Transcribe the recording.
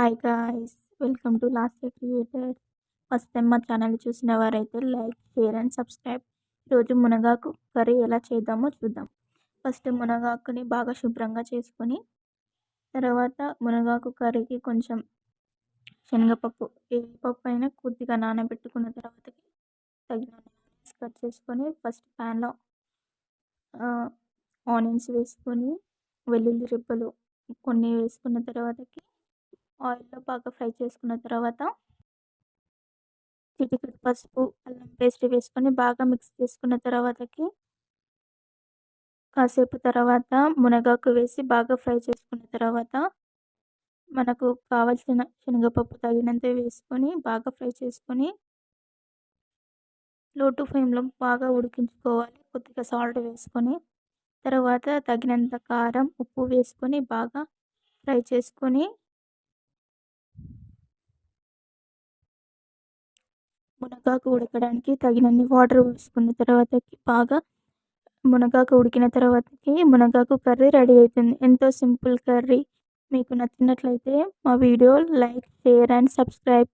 Hi guys welcome to last creator first time మా channel చూసిన వారైతే లైక్ షేర్ అండ్ సబ్స్క్రైబ్ ఈరోజు మునగాకు కర్రీ ఎలా చేద్దామో చూద్దాం. ఫస్ట్ మునగాకుని బాగా శుభ్రంగా చేసుకొని తర్వాత మునగాకు కర్రీకి కొంచెం శనగపప్పు ఏ పప్పు అయినా కొద్దిగా నానబెట్టుకున్న తర్వాతకి తగిన కట్ చేసుకొని ఫస్ట్ ప్యాన్లో ఆనియన్స్ వేసుకొని వెల్లుల్లి రెబ్బలు కొన్ని వేసుకున్న తర్వాతకి ఆయిల్లో బాగా ఫ్రై చేసుకున్న తర్వాత చిటికెడు పసుపు అల్లం పేస్ట్ వేసుకొని బాగా మిక్స్ చేసుకున్న తర్వాతకి కాసేపు తర్వాత మునగాకు వేసి బాగా ఫ్రై చేసుకున్న తర్వాత మనకు కావలసిన శనగపప్పు తగినంత వేసుకొని బాగా ఫ్రై చేసుకొని లో టు ఫ్లేమ్లో బాగా ఉడికించుకోవాలి. కొద్దిగా సాల్ట్ వేసుకొని తర్వాత తగినంత కారం ఉప్పు వేసుకొని బాగా ఫ్రై చేసుకొని మునగాకు ఉడకడానికి తగినన్ని వాటర్ వేసుకున్న తర్వాతకి బాగా మునగాకు ఉడికిన తర్వాతకి మునగాకు కర్రీ రెడీ అవుతుంది ఎంతో సింపుల్ కర్రీ. మీకు నచ్చినట్లయితే మా video like share and subscribe